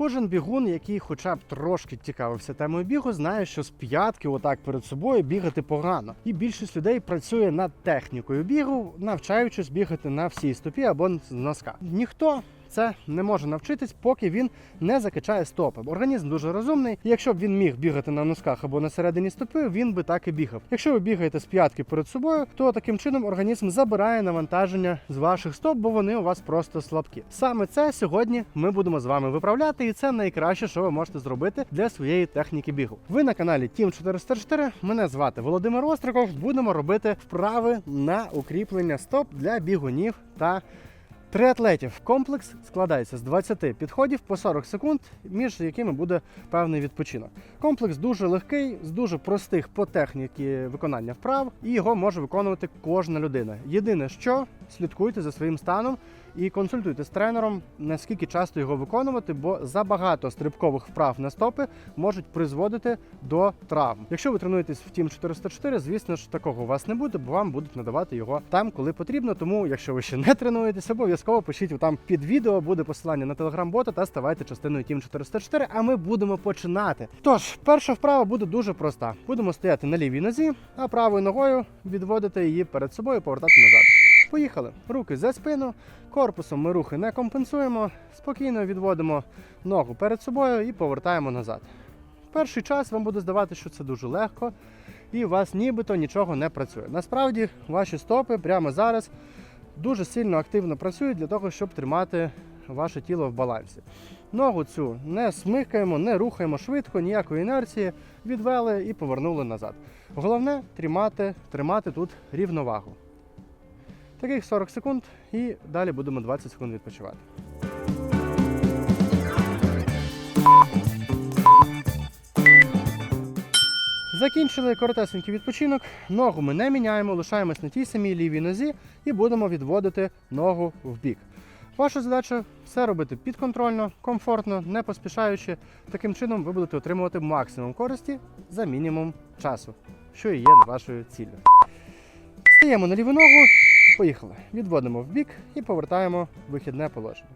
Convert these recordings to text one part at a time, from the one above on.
Кожен бігун, який хоча б трошки цікавився темою бігу, знає, що з п'ятки, отак перед собою, бігати погано. І більшість людей працює над технікою бігу, навчаючись бігати на всій стопі або з носка. Ніхто. Це не може навчитись, поки він не закачає стопи. Організм дуже розумний. І якщо б він міг бігати на носках або на середині стопи, він би так і бігав. Якщо ви бігаєте з п'ятки перед собою, то таким чином організм забирає навантаження з ваших стоп, бо вони у вас просто слабкі. Саме це сьогодні ми будемо з вами виправляти, і це найкраще, що ви можете зробити для своєї техніки бігу. Ви на каналі Team 404. Мене звати Володимир Остриков. Будемо робити вправи на укріплення стоп для бігунів та Триатлетів комплекс складається з 20 підходів по 40 секунд, між якими буде певний відпочинок. Комплекс дуже легкий, з дуже простих по техніці виконання вправ, і його може виконувати кожна людина. Єдине, що слідкуйте за своїм станом і консультуйте з тренером, наскільки часто його виконувати, бо забагато стрибкових вправ на стопи можуть призводити до травм. Якщо ви тренуєтесь в Team 404, звісно ж такого у вас не буде, бо вам будуть надавати його там, коли потрібно. Тому, якщо ви ще не тренуєтесь, обов'язково пишіть там під відео, буде посилання на телеграм-бота та ставайте частиною Team 404, а ми будемо починати. Тож, перша вправа буде дуже проста. Будемо стояти на лівій нозі, а правою ногою відводити її перед собою повертати назад. Поїхали. Руки за спину, корпусом ми рухи не компенсуємо. Спокійно відводимо ногу перед собою і повертаємо назад. Перший час вам буде здавати, що це дуже легко, і у вас нібито нічого не працює. Насправді, ваші стопи прямо зараз дуже сильно активно працюють для того, щоб тримати ваше тіло в балансі. Ногу цю не смикаємо, не рухаємо швидко, ніякої інерції, відвели і повернули назад. Головне тримати, тримати тут рівновагу. Таких 40 секунд і далі будемо 20 секунд відпочивати. Закінчили коротесенький відпочинок. Ногу ми не міняємо, лишаємось на тій самій лівій нозі і будемо відводити ногу в бік. Ваша задача все робити підконтрольно, комфортно, не поспішаючи. Таким чином ви будете отримувати максимум користі за мінімум часу, що і є вашою ціллю. Стаємо на ліву ногу, поїхали. Відводимо в бік і повертаємо в вихідне положення.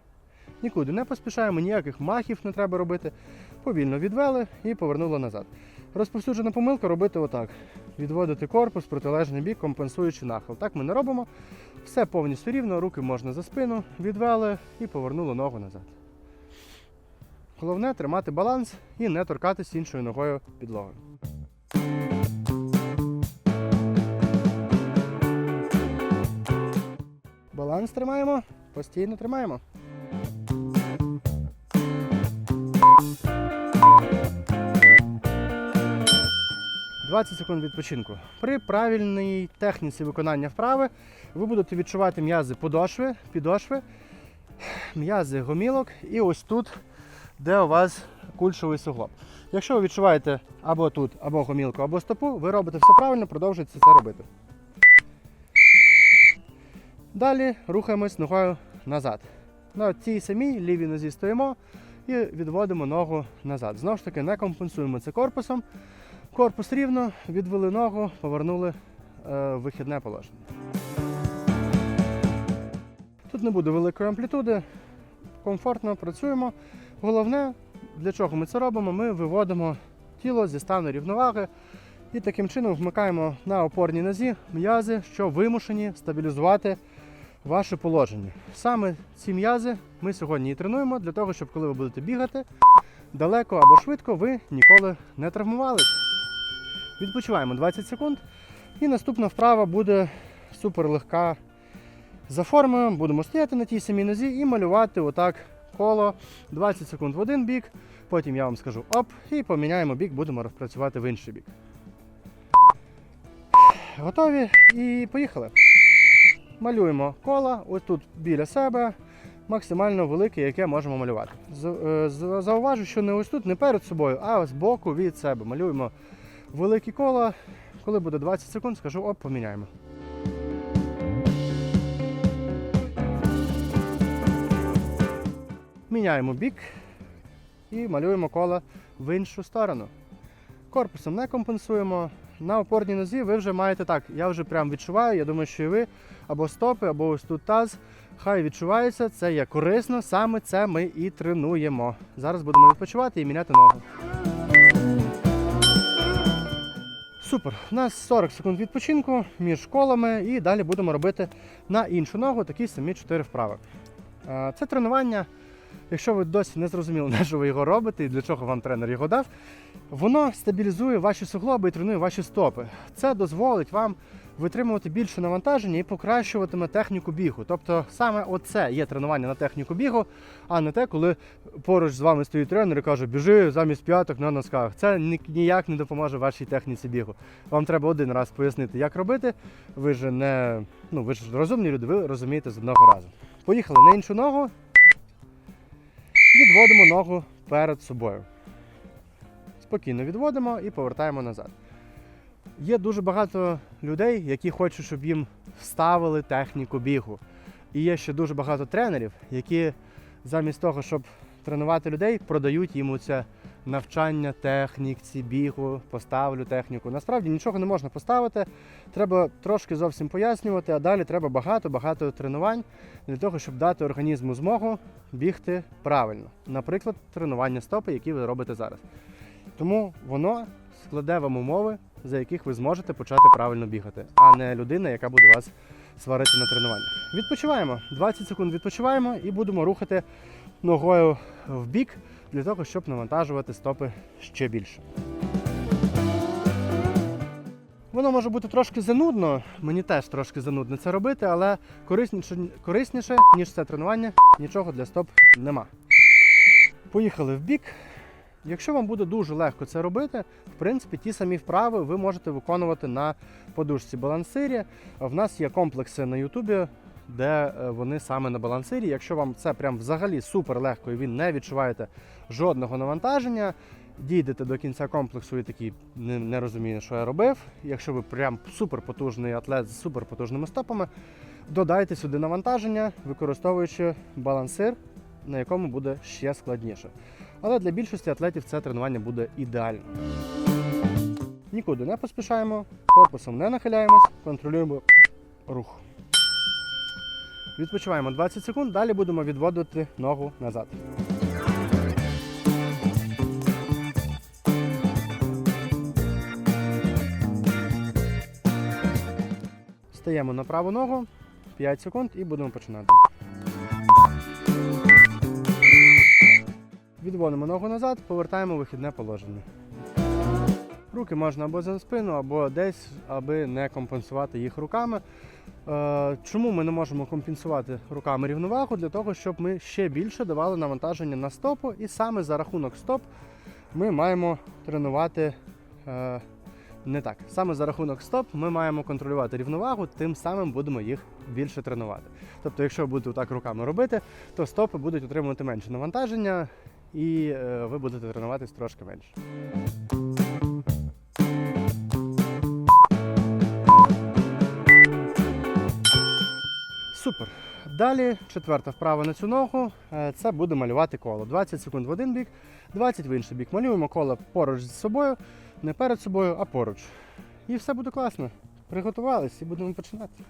Нікуди не поспішаємо, ніяких махів не треба робити. Повільно відвели і повернули назад. Розповсюджена помилка робити отак: відводити корпус протилежний бік, компенсуючи нахил. Так ми не робимо. Все повністю рівно, руки можна за спину, відвели і повернули ногу назад. Головне тримати баланс і не торкатись іншою ногою підлоги. Баланс тримаємо, постійно тримаємо. «20 секунд відпочинку. При правильній техніці виконання вправи ви будете відчувати м'язи подошви, підошви, м'язи гомілок і ось тут, де у вас кульшовий суглоб. Якщо ви відчуваєте або тут, або гомілку, або стопу, ви робите все правильно, продовжуйте це робити. Далі рухаємось ногою назад. На цій самій лівій нозі стоїмо і відводимо ногу назад. Знову ж таки, не компенсуємо це корпусом. Корпус рівно, відвели ногу, повернули е, вихідне положення. Тут не буде великої амплітуди, комфортно працюємо. Головне, для чого ми це робимо, ми виводимо тіло зі стану рівноваги і таким чином вмикаємо на опорній нозі м'язи, що вимушені стабілізувати ваше положення. Саме ці м'язи ми сьогодні і тренуємо для того, щоб коли ви будете бігати далеко або швидко, ви ніколи не травмувались. Відпочиваємо 20 секунд. І наступна вправа буде супер легка за формою. Будемо стояти на тій самій нозі і малювати отак коло 20 секунд в один бік. Потім я вам скажу оп, і поміняємо бік, будемо розпрацювати в інший бік. Готові і поїхали. Малюємо коло, ось тут біля себе, максимально велике, яке можемо малювати. Е, Зауважу, що не ось тут, не перед собою, а з боку від себе. Малюємо великі кола. Коли буде 20 секунд, скажу оп, поміняємо. Міняємо бік і малюємо коло в іншу сторону. Корпусом не компенсуємо. На опорній нозі ви вже маєте так. Я вже прям відчуваю, я думаю, що і ви або стопи, або ось тут таз. Хай відчувається, це є корисно, саме це ми і тренуємо. Зараз будемо відпочивати і міняти ногу. Супер. У нас 40 секунд відпочинку між колами, і далі будемо робити на іншу ногу такі самі 4 вправи. Е, Це тренування. Якщо ви досі не зрозуміли, на що ви його робите і для чого вам тренер його дав, воно стабілізує ваші суглоби і тренує ваші стопи. Це дозволить вам витримувати більше навантаження і покращуватиме техніку бігу. Тобто саме оце є тренування на техніку бігу, а не те, коли поруч з вами стоїть тренер і каже, біжи замість п'яток на носках. Це ніяк не допоможе вашій техніці бігу. Вам треба один раз пояснити, як робити. Ви ж не ну ви ж розумні люди, ви розумієте з одного разу. Поїхали на іншу ногу. Відводимо ногу перед собою. Спокійно відводимо і повертаємо назад. Є дуже багато людей, які хочуть, щоб їм вставили техніку бігу. І є ще дуже багато тренерів, які замість того, щоб тренувати людей, продають їм це навчання техніці, бігу, поставлю техніку. Насправді нічого не можна поставити. Треба трошки зовсім пояснювати, а далі треба багато-багато тренувань для того, щоб дати організму змогу бігти правильно. Наприклад, тренування стопи, які ви робите зараз. Тому воно складе вам умови, за яких ви зможете почати правильно бігати, а не людина, яка буде вас сварити на тренуваннях. Відпочиваємо. 20 секунд відпочиваємо і будемо рухати ногою в бік для того, щоб навантажувати стопи ще більше. Воно може бути трошки занудно, мені теж трошки занудно це робити, але корисніше, корисніше ніж це тренування, нічого для стоп нема. Поїхали в бік. Якщо вам буде дуже легко це робити, в принципі, ті самі вправи ви можете виконувати на подушці балансирі. В нас є комплекси на Ютубі, де е, вони саме на балансирі. Якщо вам це прям взагалі супер легко і ви не відчуваєте жодного навантаження, дійдете до кінця комплексу і такий не, не розумію, що я робив. Якщо ви прям суперпотужний атлет з суперпотужними стопами, додайте сюди навантаження, використовуючи балансир, на якому буде ще складніше. Але для більшості атлетів це тренування буде ідеально. Нікуди не поспішаємо, корпусом не нахиляємось, контролюємо рух. Відпочиваємо 20 секунд, далі будемо відводити ногу назад. Стаємо на праву ногу, 5 секунд і будемо починати. Відводимо ногу назад, повертаємо вихідне положення. Руки можна або за спину, або десь, аби не компенсувати їх руками. Е, Чому ми не можемо компенсувати руками рівновагу? Для того, щоб ми ще більше давали навантаження на стопу, і саме за рахунок стоп ми маємо тренувати е, не так. Саме за рахунок стоп ми маємо контролювати рівновагу, тим самим будемо їх більше тренувати. Тобто, якщо будете так руками робити, то стопи будуть отримувати менше навантаження, і е, ви будете тренуватись трошки менше. Супер. Далі четверта вправа на цю ногу. Е, Це буде малювати коло. 20 секунд в один бік, 20 в інший бік. Малюємо коло поруч з собою, не перед собою, а поруч. І все буде класно. Приготувались і будемо починати.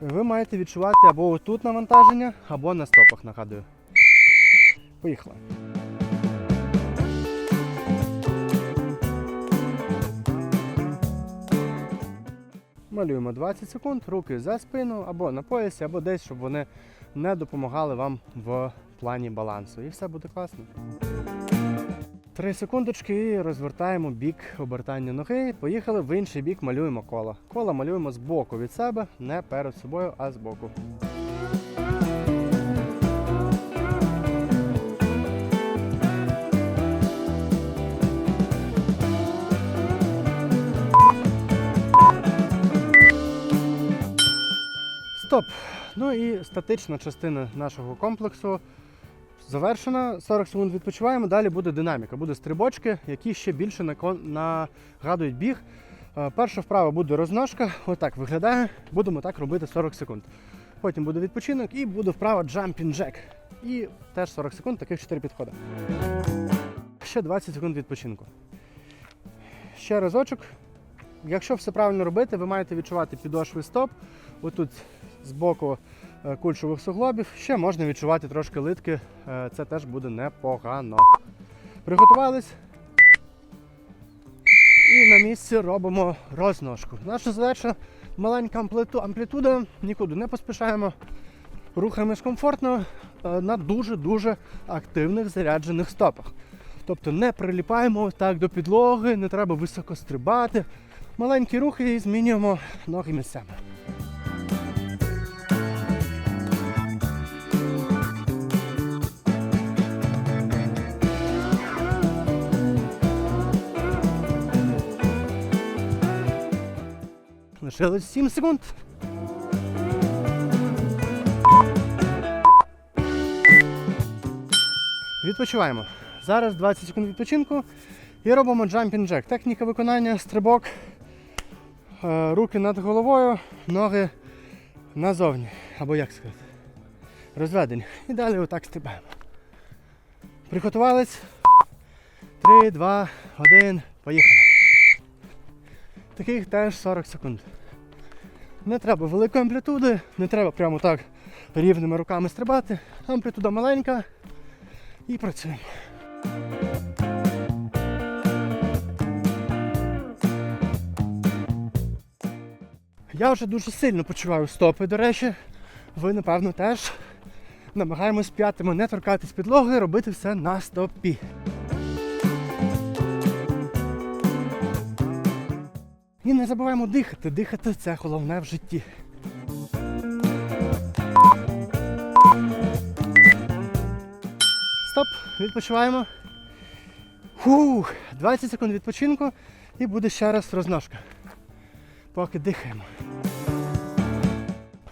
Ви маєте відчувати або тут навантаження, або на стопах, нагадую. Поїхали. Малюємо 20 секунд, руки за спину або на поясі, або десь, щоб вони не допомагали вам в плані балансу. І все буде класно. Три секундочки і розвертаємо бік обертання ноги. Поїхали в інший бік, малюємо коло. Коло малюємо з боку від себе, не перед собою, а з боку. Ну і статична частина нашого комплексу завершена. 40 секунд відпочиваємо. Далі буде динаміка, буде стрибочки, які ще більше нагадують біг. Е, Перша вправа буде розножка. Отак виглядає. Будемо так робити 40 секунд. Потім буде відпочинок і буде вправа jumping jack. І теж 40 секунд, таких 4 підходи. Ще 20 секунд відпочинку. Ще разочок. Якщо все правильно робити, ви маєте відчувати підошви стоп. Отут збоку кульшових суглобів. Ще можна відчувати трошки литки, е, це теж буде непогано. Приготувались. І на місці робимо розножку. Наша задача маленька амплітуда, нікуди не поспішаємо. Рухаємось комфортно е, на дуже-дуже активних заряджених стопах. Тобто не приліпаємо так до підлоги, не треба високо стрибати. Маленькі рухи і змінюємо ноги місцями. Лишилось 7 секунд. Відпочиваємо. Зараз 20 секунд відпочинку і робимо jumping jack. Техніка виконання, стрибок, е, руки над головою, ноги назовні. Або як сказати, розведені. І далі отак стрибаємо. Приготувались. 3, 2, 1, поїхали. Таких теж 40 секунд. Не треба великої амплітуди, не треба прямо так рівними руками стрибати. Амплітуда маленька і працюємо. Я вже дуже сильно почуваю стопи, до речі. Ви, напевно, теж намагаємось п'ятими не торкатись підлоги, робити все на стопі. І не забуваємо дихати. Дихати це головне в житті. Стоп, відпочиваємо. Фух, 20 секунд відпочинку і буде ще раз розножка. Поки дихаємо.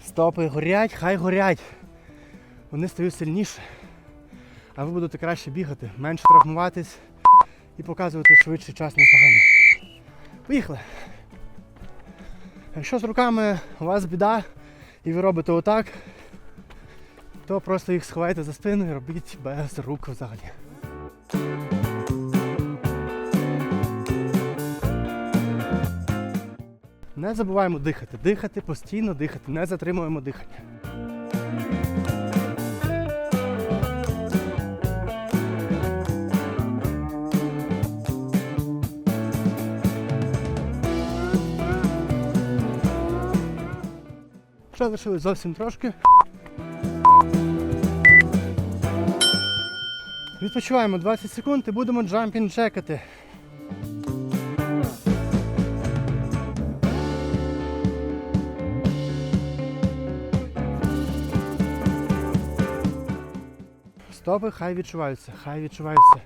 Стопи горять, хай горять. Вони стають сильніше. А ви будете краще бігати, менше травмуватись і показувати швидший час на змагання. Поїхали! Якщо з руками у вас біда і ви робите отак, то просто їх сховайте за спину і робіть без рук взагалі. Не забуваємо дихати. Дихати, постійно дихати, не затримуємо дихання. Ще лишилось зовсім трошки. Відпочиваємо 20 секунд і будемо джампінг чекати. Стопи, хай відчуваються, хай відчуваються.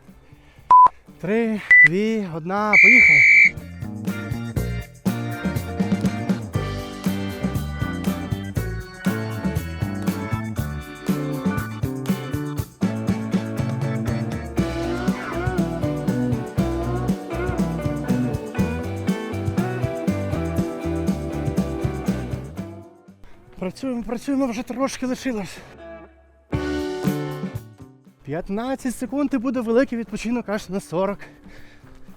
Три, дві, одна, поїхали. Працюємо, працюємо, вже трошки лишилось. 15 секунд і буде великий відпочинок аж на 40.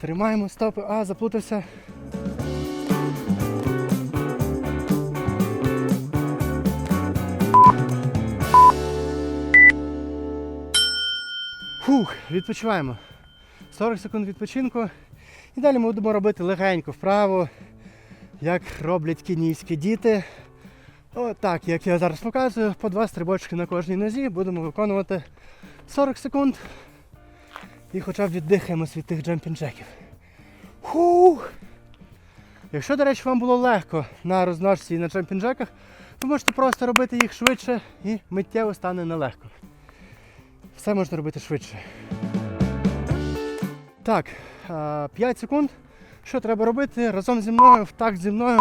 Тримаємо стопи. А, заплутався. Фух, відпочиваємо. 40 секунд відпочинку. І далі ми будемо робити легенько вправо, як роблять кенійські діти. Отак, як я зараз показую, по два стрибочки на кожній нозі будемо виконувати 40 секунд. І хоча б віддихаємось від тих джемпінг-джеків. Фух! Якщо, до речі, вам було легко на розножці і на джемпінг-джеках, ви можете просто робити їх швидше і миттєво стане нелегко. Все можна робити швидше. Так, 5 секунд. Що треба робити? Разом зі мною, в такт зі мною.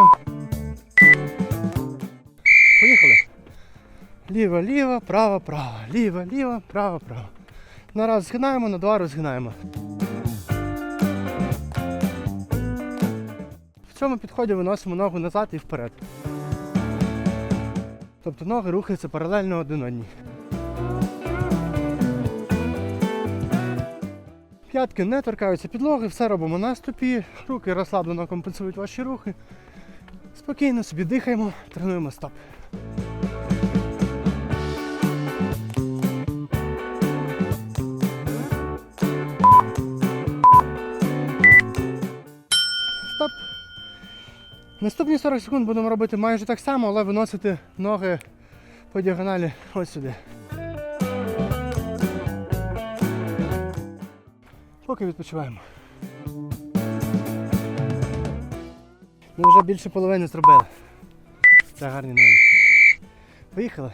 Ліво, ліво, право, право. Ліво, ліво, право, право. На раз згинаємо, на два розгинаємо. В цьому підході виносимо ногу назад і вперед. Тобто ноги рухаються паралельно один одній. П'ятки не торкаються підлоги, все робимо на стопі, руки розслаблено компенсують ваші рухи. Спокійно собі дихаємо, тренуємо стоп. Наступні 40 секунд будемо робити майже так само, але виносити ноги по діагоналі ось сюди. Поки відпочиваємо. Ми вже більше половини зробили. Це гарні новини. Поїхали.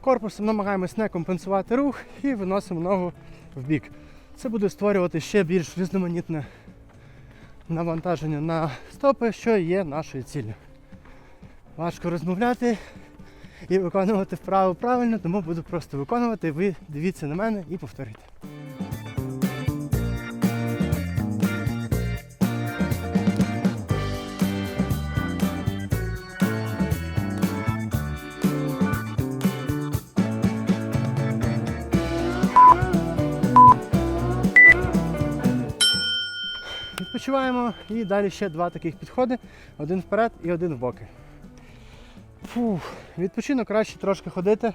Корпусом намагаємось не компенсувати рух і виносимо ногу в бік. Це буде створювати ще більш різноманітне навантаження на стопи, що є нашою ціллю. Важко розмовляти і виконувати вправу правильно, тому буду просто виконувати. Ви дивіться на мене і повторюйте. Відпочиваємо і далі ще два таких підходи: один вперед і один в боки. Фух, відпочинок краще трошки ходити,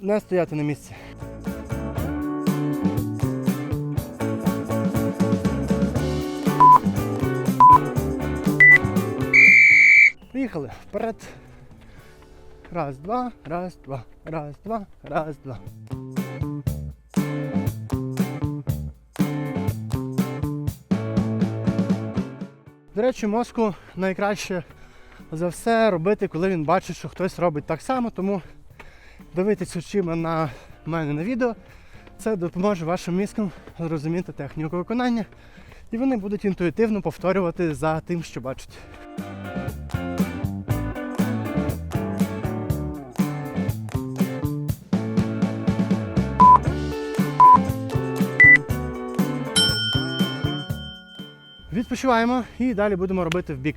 не стояти на місці. Поїхали вперед. Раз, два, раз, два, раз, два, раз, два. Речі, мозку найкраще за все робити, коли він бачить, що хтось робить так само, тому дивитися очима на мене на відео. Це допоможе вашим мізкам зрозуміти техніку виконання, і вони будуть інтуїтивно повторювати за тим, що бачать. Відпочиваємо і далі будемо робити в бік.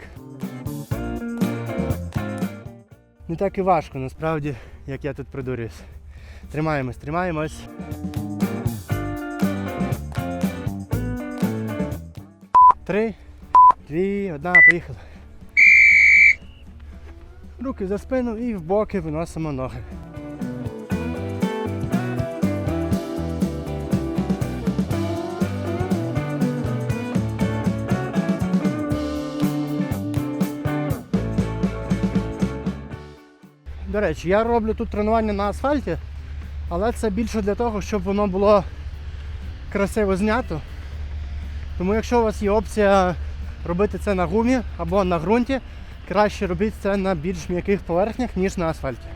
Не так і важко насправді, як я тут придурююсь. Тримаємось, тримаємось. Три, дві, одна, поїхали. Руки за спину і в боки виносимо ноги. До речі, я роблю тут тренування на асфальті, але це більше для того, щоб воно було красиво знято. Тому якщо у вас є опція робити це на гумі або на ґрунті, краще робіть це на більш м'яких поверхнях, ніж на асфальті.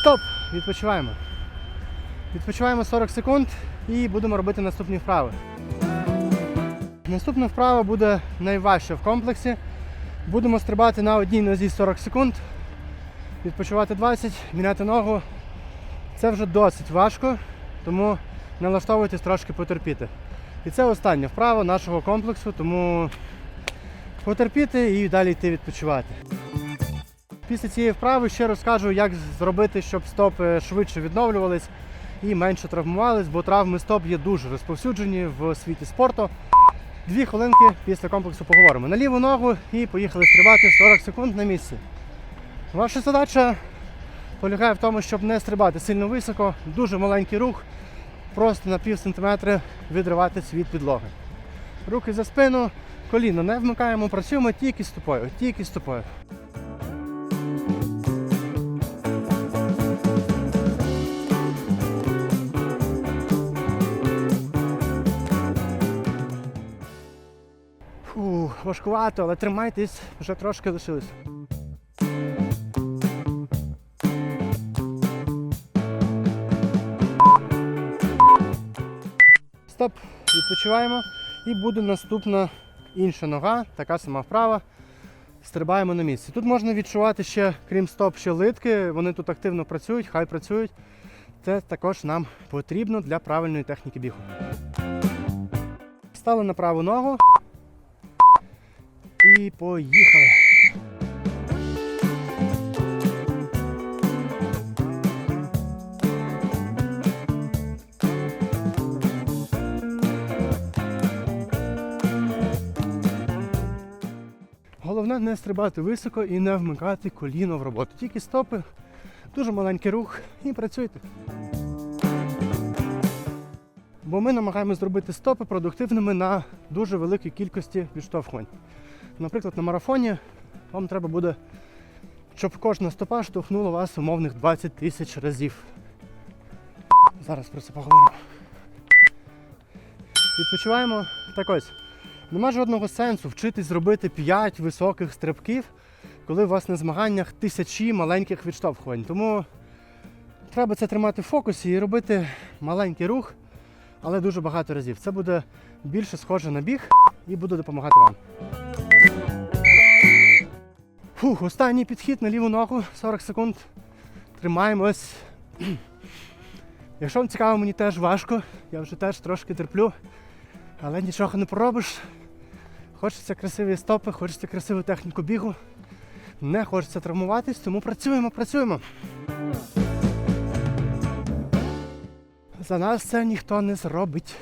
Стоп! Відпочиваємо. Відпочиваємо 40 секунд і будемо робити наступні вправи. Наступна вправа буде найважча в комплексі. Будемо стрибати на одній нозі 40 секунд, відпочивати 20, міняти ногу. Це вже досить важко, тому налаштовуйтесь трошки потерпіти. І це остання вправа нашого комплексу, тому потерпіти і далі йти відпочивати. Після цієї вправи ще розкажу, як зробити, щоб стопи швидше відновлювались і менше травмувались, бо травми стоп є дуже розповсюджені в світі спорту. Дві хвилинки після комплексу поговоримо. На ліву ногу і поїхали стрибати 40 секунд на місці. Ваша задача полягає в тому, щоб не стрибати сильно високо, дуже маленький рух, просто на пів сантиметра відриватись від підлоги. Руки за спину, коліно не вмикаємо, працюємо тільки стопою, тільки стопою. Важкувато, але тримайтесь, вже трошки лишилось. Стоп, відпочиваємо. І буде наступна інша нога, така сама вправа. Стрибаємо на місці. Тут можна відчувати ще, крім стоп, ще литки. Вони тут активно працюють, хай працюють. Це також нам потрібно для правильної техніки бігу. Стали на праву ногу. І поїхали. Головне не стрибати високо і не вмикати коліно в роботу. Тільки стопи, дуже маленький рух і працюйте. Бо ми намагаємося зробити стопи продуктивними на дуже великій кількості відштовхувань. Наприклад, на марафоні вам треба буде, щоб кожна стопа штовхнула вас умовних 20 тисяч разів. Зараз про це поговоримо. Відпочиваємо. Так ось. Нема жодного сенсу вчитись зробити 5 високих стрибків, коли у вас на змаганнях тисячі маленьких відштовхувань. Тому треба це тримати в фокусі і робити маленький рух, але дуже багато разів. Це буде більше схоже на біг і буде допомагати вам. Фух, останній підхід на ліву ногу, 40 секунд. Тримаємось. Якщо вам цікаво, мені теж важко, я вже теж трошки терплю, але нічого не поробиш. Хочеться красиві стопи, хочеться красиву техніку бігу. Не хочеться травмуватись, тому працюємо, працюємо. За нас це ніхто не зробить.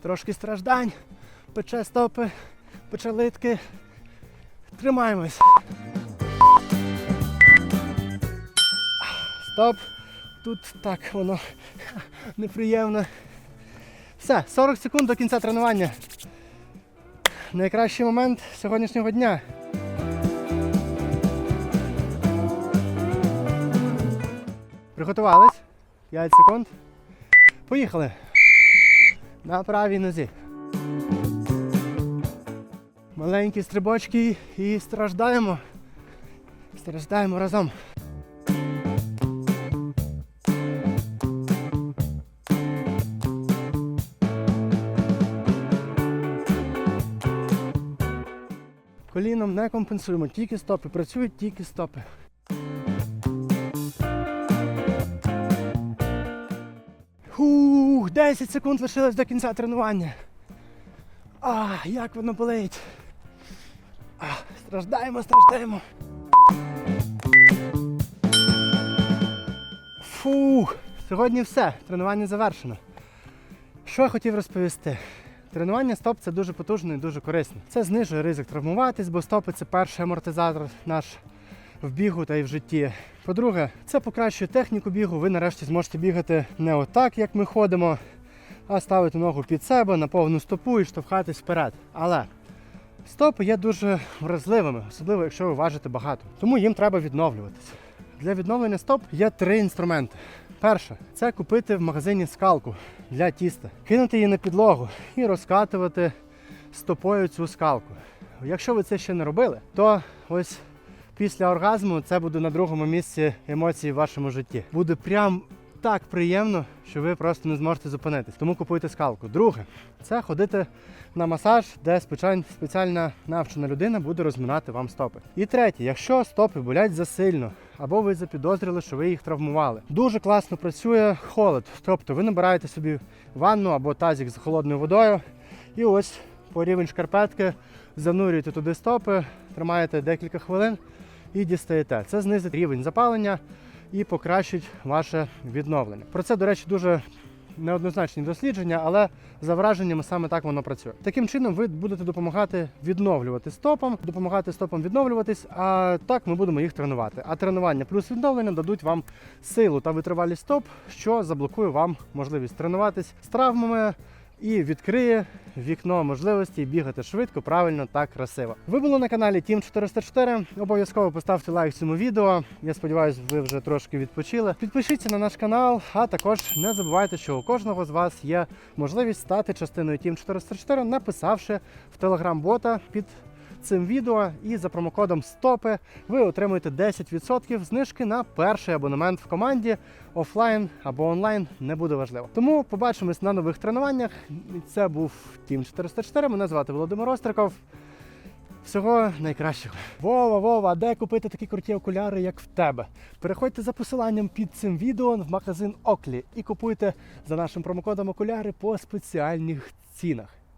Трошки страждань, пече стопи, пече литки. Тримаємось. Стоп. Тут так воно неприємно. Все, 40 секунд до кінця тренування. Найкращий момент сьогоднішнього дня. Приготувались. 5 секунд. Поїхали. На правій нозі. Маленькі стрибочки і страждаємо. Страждаємо разом. Коліном не компенсуємо, тільки стопи. Працюють тільки стопи. 10 секунд лишилось до кінця тренування. А, як воно болить. А, страждаємо, страждаємо. Фух, сьогодні все. Тренування завершено. Що я хотів розповісти? Тренування стоп це дуже потужно і дуже корисно. Це знижує ризик травмуватись, бо стопи це перший амортизатор наш в бігу та й в житті. По-друге, це покращує техніку бігу. Ви нарешті зможете бігати не отак, як ми ходимо, а ставити ногу під себе на повну стопу і штовхатись вперед. Але стопи є дуже вразливими, особливо якщо ви важите багато. Тому їм треба відновлюватися. Для відновлення стоп є три інструменти. Перше це купити в магазині скалку для тіста, кинути її на підлогу і розкатувати стопою цю скалку. Якщо ви це ще не робили, то ось після оргазму це буде на другому місці емоцій в вашому житті. Буде прям так приємно, що ви просто не зможете зупинитись. Тому купуйте скалку. Друге, це ходити на масаж, де спеціальна навчена людина буде розминати вам стопи. І третє, якщо стопи болять засильно, або ви запідозрили, що ви їх травмували. Дуже класно працює холод. Тобто ви набираєте собі ванну або тазик з холодною водою, і ось по рівень шкарпетки занурюєте туди стопи, тримаєте декілька хвилин і дістаєте. Це знизить рівень запалення і покращить ваше відновлення. Про це, до речі, дуже неоднозначні дослідження, але за враженнями саме так воно працює. Таким чином, ви будете допомагати відновлювати стопам, допомагати стопам відновлюватись. А так ми будемо їх тренувати. А тренування плюс відновлення дадуть вам силу та витривалість стоп, що заблокує вам можливість тренуватись з травмами. І відкриє вікно можливості бігати швидко, правильно та красиво. Ви були на каналі Team 404. Обов'язково поставте лайк цьому відео. Я сподіваюся, ви вже трошки відпочили. Підпишіться на наш канал, а також не забувайте, що у кожного з вас є можливість стати частиною Team 404, написавши в телеграм-бота під цим відео і за промокодом СТОПИ ви отримуєте 10% знижки на перший абонемент в команді офлайн або онлайн, не буде важливо. Тому побачимось на нових тренуваннях. Це був Team 404. Мене звати Володимир Остриков. Всього найкращого. Вова, Вова, де купити такі круті окуляри, як в тебе? Переходьте за посиланням під цим відео в магазин Оклі і купуйте за нашим промокодом окуляри по спеціальних цінах.